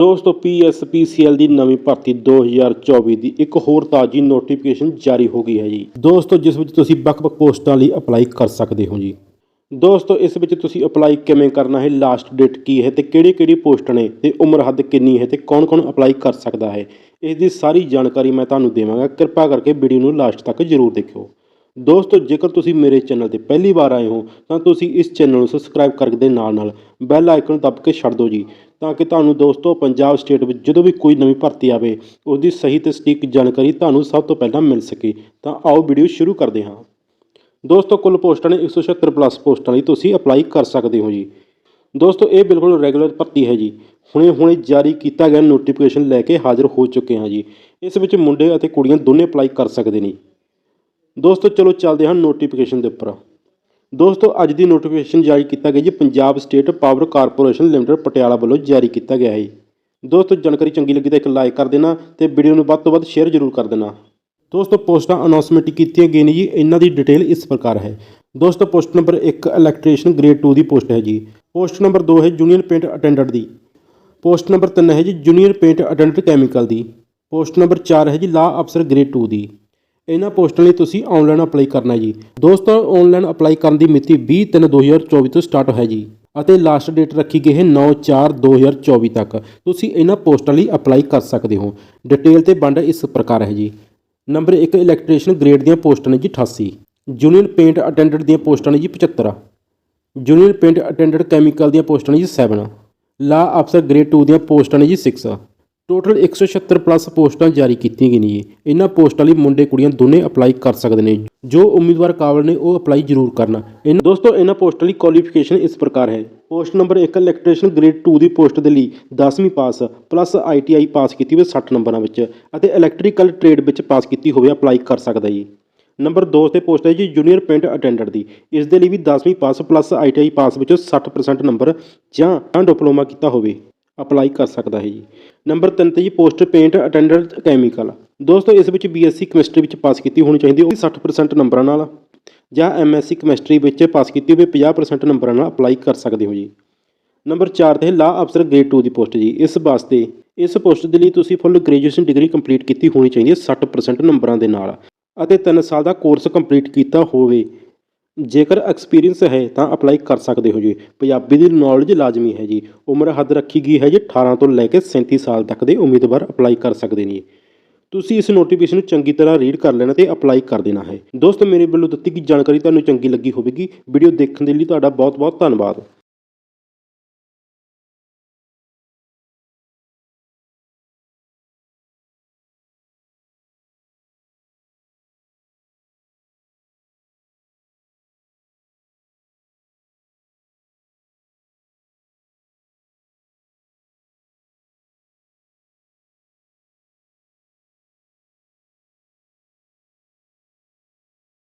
ਦੋਸਤੋ ਪੀਐਸਪੀਸੀਐਲ ਦੀ ਨਵੀਂ ਭਰਤੀ 2024 ਦੀ ਇੱਕ ਹੋਰ ਤਾਜ਼ੀ ਨੋਟੀਫਿਕੇਸ਼ਨ ਜਾਰੀ ਹੋ ਗਈ ਹੈ ਜੀ। ਦੋਸਤੋ, ਜਿਸ ਵਿੱਚ ਤੁਸੀਂ ਵੱਖ-ਵੱਖ ਪੋਸਟਾਂ ਲਈ ਅਪਲਾਈ ਕਰ ਸਕਦੇ ਹੋ ਜੀ। ਦੋਸਤੋ, ਇਸ ਵਿੱਚ ਤੁਸੀਂ ਅਪਲਾਈ ਕਿਵੇਂ ਕਰਨਾ ਹੈ ਲਾਸਟ ਡੇਟ ਕੀ ਹੈ ਤੇ ਕਿਹੜੀ-ਕਿਹੜੀ ਪੋਸਟ ਨੇ ਤੇ ਉਮਰ ਹੱਦ ਕਿੰਨੀ ਹੈ ਤੇ ਕੌਣ-ਕੌਣ ਅਪਲਾਈ ਕਰ ਸਕਦਾ ਹੈ ਇਸ ਦੀ ਸਾਰੀ ਜਾਣਕਾਰੀ ਮੈਂ ਤੁਹਾਨੂੰ ਦੇਵਾਂਗਾ। ਕਿਰਪਾ ਕਰਕੇ ਵੀਡੀਓ ਨੂੰ ਲਾਸਟ ਤੱਕ ਜ਼ਰੂਰ ਦੇਖਿਓ। ਦੋਸਤੋ, ਜੇਕਰ ਤੁਸੀਂ ਮੇਰੇ ਚੈਨਲ ਤੇ ਪਹਿਲੀ ਵਾਰ ਆਏ ਹੋ, ਤਾਂ ਤੁਸੀਂ ਇਸ ਚੈਨਲ ਨੂੰ ਸਬਸਕ੍ਰਾਈਬ ਕਰਨ ਦੇ ਨਾਲ ਨਾਲ ਬੈਲ ਆਈਕਨ ਦੱਬ ਕੇ ਛੱਡ ਦਿਓ ਜੀ। ਤਾਂ ਕਿ ਤੁਹਾਨੂੰ ਦੋਸਤੋ, ਪੰਜਾਬ ਸਟੇਟ ਵਿੱਚ ਜਦੋਂ ਵੀ ਕੋਈ ਨਵੀਂ ਭਰਤੀ ਆਵੇ ਉਸ ਦੀ ਸਹੀ ਤੇ ਸਟੀਕ ਜਾਣਕਾਰੀ ਤੁਹਾਨੂੰ ਸਭ ਤੋਂ ਪਹਿਲਾਂ ਮਿਲ ਸਕੇ। ਤਾਂ ਆਓ ਵੀਡੀਓ ਸ਼ੁਰੂ ਕਰਦੇ ਹਾਂ। ਦੋਸਤੋ, ਕੁੱਲ ਪੋਸਟਾਂ ਨੇ 176 ਪਲੱਸ ਪੋਸਟਾਂ ਲਈ ਤੁਸੀਂ ਅਪਲਾਈ ਕਰ ਸਕਦੇ ਹੋ ਜੀ। ਦੋਸਤੋ, ਇਹ ਬਿਲਕੁਲ ਰੈਗੂਲਰ ਭਰਤੀ ਹੈ ਜੀ। ਹੁਣੇ ਹੁਣੇ ਜਾਰੀ ਕੀਤਾ ਗਿਆ ਨੋਟੀਫਿਕੇਸ਼ਨ ਲੈ ਕੇ ਹਾਜ਼ਰ ਹੋ ਚੁੱਕੇ ਹਾਂ ਜੀ। ਇਸ ਵਿੱਚ ਮੁੰਡੇ ਅਤੇ ਕੁੜੀਆਂ ਦੋਨੇ ਅਪਲਾਈ ਕਰ ਸਕਦੇ ਨੇ। ਦੋਸਤੋ, ਚਲੋ ਚੱਲਦੇ ਹਾਂ ਨੋਟੀਫਿਕੇਸ਼ਨ ਦੇ ਉੱਪਰ। ਦੋਸਤੋ, ਅੱਜ ਦੀ ਨੋਟੀਫਿਕੇਸ਼ਨ ਜਾਰੀ ਕੀਤਾ ਗਿਆ ਜੀ, Punjab state power corporation limited Patiala ਵੱਲੋਂ ਜਾਰੀ ਕੀਤਾ ਗਿਆ ਹੈ। ਦੋਸਤੋ, ਜਾਣਕਾਰੀ ਚੰਗੀ ਲੱਗੀ ਤਾਂ ਇੱਕ ਲਾਈਕ ਕਰ ਦੇਣਾ ਤੇ ਵੀਡੀਓ ਨੂੰ ਵੱਧ ਤੋਂ ਵੱਧ ਸ਼ੇਅਰ ਜ਼ਰੂਰ ਕਰ ਦੇਣਾ। ਦੋਸਤੋ, ਪੋਸਟਾਂ ਅਨਾਉਂਸਮੈਂਟ ਕੀਤੀਆਂ ਗਈਆਂ ਨੇ ਜੀ, ਇਹਨਾਂ ਦੀ ਡਿਟੇਲ ਇਸ ਪ੍ਰਕਾਰ ਹੈ। ਦੋਸਤੋ ਪੋਸਟ ਨੰਬਰ 1 ਇਲੈਕਟ੍ਰੀਸ਼ੀਅਨ ਗ੍ਰੇਡ 2 ਦੀ ਪੋਸਟ ਹੈ ਜੀ। ਪੋਸਟ ਨੰਬਰ 2 ਹੈ ਜੂਨੀਅਰ ਪੇਂਟ ਅਟੈਂਡੈਂਟ ਦੀ। ਪੋਸਟ ਨੰਬਰ 3 ਹੈ ਜੀ ਜੂਨੀਅਰ ਪੇਂਟ ਅਟੈਂਡੈਂਟ ਕੈਮੀਕਲ ਦੀ। ਪੋਸਟ ਨੰਬਰ 4 ਹੈ ਜੀ ਲਾ ਅਫਸਰ ਗ੍ਰੇਡ 2 ਦੀ। ਇਹਨਾਂ ਪੋਸਟਾਂ ਲਈ ਤੁਸੀਂ ਆਨਲਾਈਨ ਅਪਲਾਈ ਕਰਨਾ ਜੀ। ਦੋਸਤੋ, ਆਨਲਾਈਨ ਅਪਲਾਈ ਕਰਨ ਦੀ ਮਿਤੀ 20/3/2024 ਤੋਂ ਸਟਾਰਟ ਹੈ ਜੀ। ਅਤੇ ਲਾਸਟ ਡੇਟ ਰੱਖੀ ਗਈ ਹੈ 9/4/2024 ਤੱਕ। ਤੁਸੀਂ ਇਹਨਾਂ ਪੋਸਟਾਂ ਲਈ ਅਪਲਾਈ ਕਰ ਸਕਦੇ ਹੋ। ਡਿਟੇਲ ਤੇ ਵੰਡ ਇਸ ਪ੍ਰਕਾਰ ਹੈ ਜੀ। ਨੰਬਰ 1 ਇਲੈਕਟ੍ਰੀਸ਼ੀਅਨ ਗ੍ਰੇਡ ਦੀਆਂ ਪੋਸਟਾਂ ਨੇ ਜੀ 88 ਜੂਨੀਅਰ ਪੇਂਟ ਅਟੈਂਡੈਂਟ ਦੀਆਂ ਪੋਸਟਾਂ ਨੇ ਜੀ 75 ਜੂਨੀਅਰ ਪੇਂਟ ਅਟੈਂਡੈਂਟ ਕੈਮੀਕਲ ਦੀਆਂ ਪੋਸਟਾਂ ਨੇ ਜੀ 7 ਲਾ ਅਫਸਰ ਗ੍ਰੇਡ 2 ਦੀਆਂ ਪੋਸਟਾਂ ਨੇ ਜੀ 6 ਟੋਟਲ 176 ਪਲੱਸ ਪੋਸਟਾਂ ਜਾਰੀ ਕੀਤੀਆਂ ਗਈਆਂ ਨੇ। ਜੀ ਇਹਨਾਂ ਪੋਸਟਾਂ ਲਈ ਮੁੰਡੇ ਕੁੜੀਆਂ ਦੋਨੇ ਅਪਲਾਈ ਕਰ ਸਕਦੇ ਨੇ। ਜੋ ਉਮੀਦਵਾਰ ਕਾਬਲ ਨੇ ਉਹ ਅਪਲਾਈ ਜ਼ਰੂਰ ਕਰਨਾ। ਇਹਨਾਂ ਦੋਸਤੋ, ਇਹਨਾਂ ਪੋਸਟਾਂ ਲਈ ਕੁਆਲੀਫਿਕੇਸ਼ਨ ਇਸ ਪ੍ਰਕਾਰ ਹੈ। ਪੋਸਟ ਨੰਬਰ 1 ਇਲੈਕਟ੍ਰੀਸ਼ੀਅਨ ਗ੍ਰੇਡ 2 ਦੀ ਪੋਸਟ ਦੇ ਲਈ 10ਵੀਂ ਪਾਸ ਪਲੱਸ ਆਈਟੀਆਈ ਪਾਸ ਕੀਤੀ ਹੋਵੇ 60 ਨੰਬਰਾਂ ਵਿੱਚ ਅਤੇ ਇਲੈਕਟ੍ਰੀਕਲ ਟ੍ਰੇਡ ਵਿੱਚ ਪਾਸ ਕੀਤੀ ਹੋਵੇ ਅਪਲਾਈ ਕਰ ਸਕਦਾ ਜੀ। ਨੰਬਰ 2 ਤੇ ਪੋਸਟ ਹੈ ਜੀ ਜੂਨੀਅਰ ਪੇਂਟ ਅਟੈਂਡੈਂਟ ਦੀ। ਇਸ ਦੇ ਲਈ ਵੀ 10ਵੀਂ ਪਾਸ ਪਲੱਸ ਆਈਟੀਆਈ ਪਾਸ ਵਿੱਚੋਂ 60% ਨੰਬਰ ਜਾਂ ਜਾਂ ਡਿਪਲੋਮਾ ਕੀਤਾ ਹੋਵੇ। ਅਪਲਾਈ ਕਰ ਸਕਦਾ ਹੈ ਜੀ। ਨੰਬਰ 3 ਤੇ ਜੀ ਪੋਸਟ ਪੇਂਟ ਅਟੈਂਡੈਂਟ ਕੈਮੀਕਲ। ਦੋਸਤੋ, ਇਸ ਵਿੱਚ ਬੀਐਸਸੀ ਕੈਮਿਸਟਰੀ ਵਿੱਚ ਪਾਸ ਕੀਤੀ ਹੋਣੀ ਚਾਹੀਦੀ ਉਹ ਵੀ 60% ਨੰਬਰਾਂ ਨਾਲ। ਜਾਂ ਐਮਐਸਸੀ ਕੈਮਿਸਟਰੀ ਵਿੱਚ ਪਾਸ ਕੀਤੀ ਹੋਵੇ 50% ਨੰਬਰਾਂ ਨਾਲ ਅਪਲਾਈ ਕਰ ਸਕਦੇ ਹੋ ਜੀ। ਨੰਬਰ 4 ਤੇ ਲਾ ਅਫਸਰ ਗ੍ਰੇਡ 2 ਦੀ ਪੋਸਟ ਜੀ। ਇਸ ਵਾਸਤੇ, ਇਸ ਪੋਸਟ ਦੇ ਲਈ ਤੁਸੀਂ ਫੁੱਲ ਗ੍ਰੈਜੂਏਸ਼ਨ ਡਿਗਰੀ ਕੰਪਲੀਟ ਕੀਤੀ ਹੋਣੀ ਚਾਹੀਦੀ ਹੈ 60% ਨੰਬਰਾਂ ਦੇ ਨਾਲ। ਅਤੇ 3 ਸਾਲ ਦਾ ਕੋਰਸ ਕੰਪਲੀਟ ਕੀਤਾ ਹੋਵੇ ਜੇਕਰ ਐਕਸਪੀਰੀਅੰਸ ਹੈ ਤਾਂ ਅਪਲਾਈ ਕਰ ਸਕਦੇ ਹੋ ਜੀ। ਪੰਜਾਬੀ ਦੀ ਨੌਲੇਜ ਲਾਜ਼ਮੀ ਹੈ ਜੀ। ਉਮਰ ਹੱਦ ਰੱਖੀ ਗਈ ਹੈ ਜੀ 18 ਤੋਂ ਲੈ ਕੇ 37 ਸਾਲ ਤੱਕ ਦੇ ਉਮੀਦਵਾਰ ਅਪਲਾਈ ਕਰ ਸਕਦੇ ਨੇ ਤੁਸੀਂ ਇਸ ਨੋਟੀਫਿਕੇਸ਼ਨ ਨੂੰ ਚੰਗੀ ਤਰ੍ਹਾਂ ਰੀਡ ਕਰ ਲੈਣਾ ਤੇ ਅਪਲਾਈ ਕਰ ਦੇਣਾ ਹੈ। ਦੋਸਤੋ, ਮੇਰੇ ਵੱਲੋਂ ਦਿੱਤੀ ਗਈ ਜਾਣਕਾਰੀ ਤੁਹਾਨੂੰ ਚੰਗੀ ਲੱਗੀ ਹੋਵੇਗੀ। ਵੀਡੀਓ ਦੇਖਣ ਦੇ ਲਈ ਤੁਹਾਡਾ ਬਹੁਤ ਬਹੁਤ ਧੰਨਵਾਦ।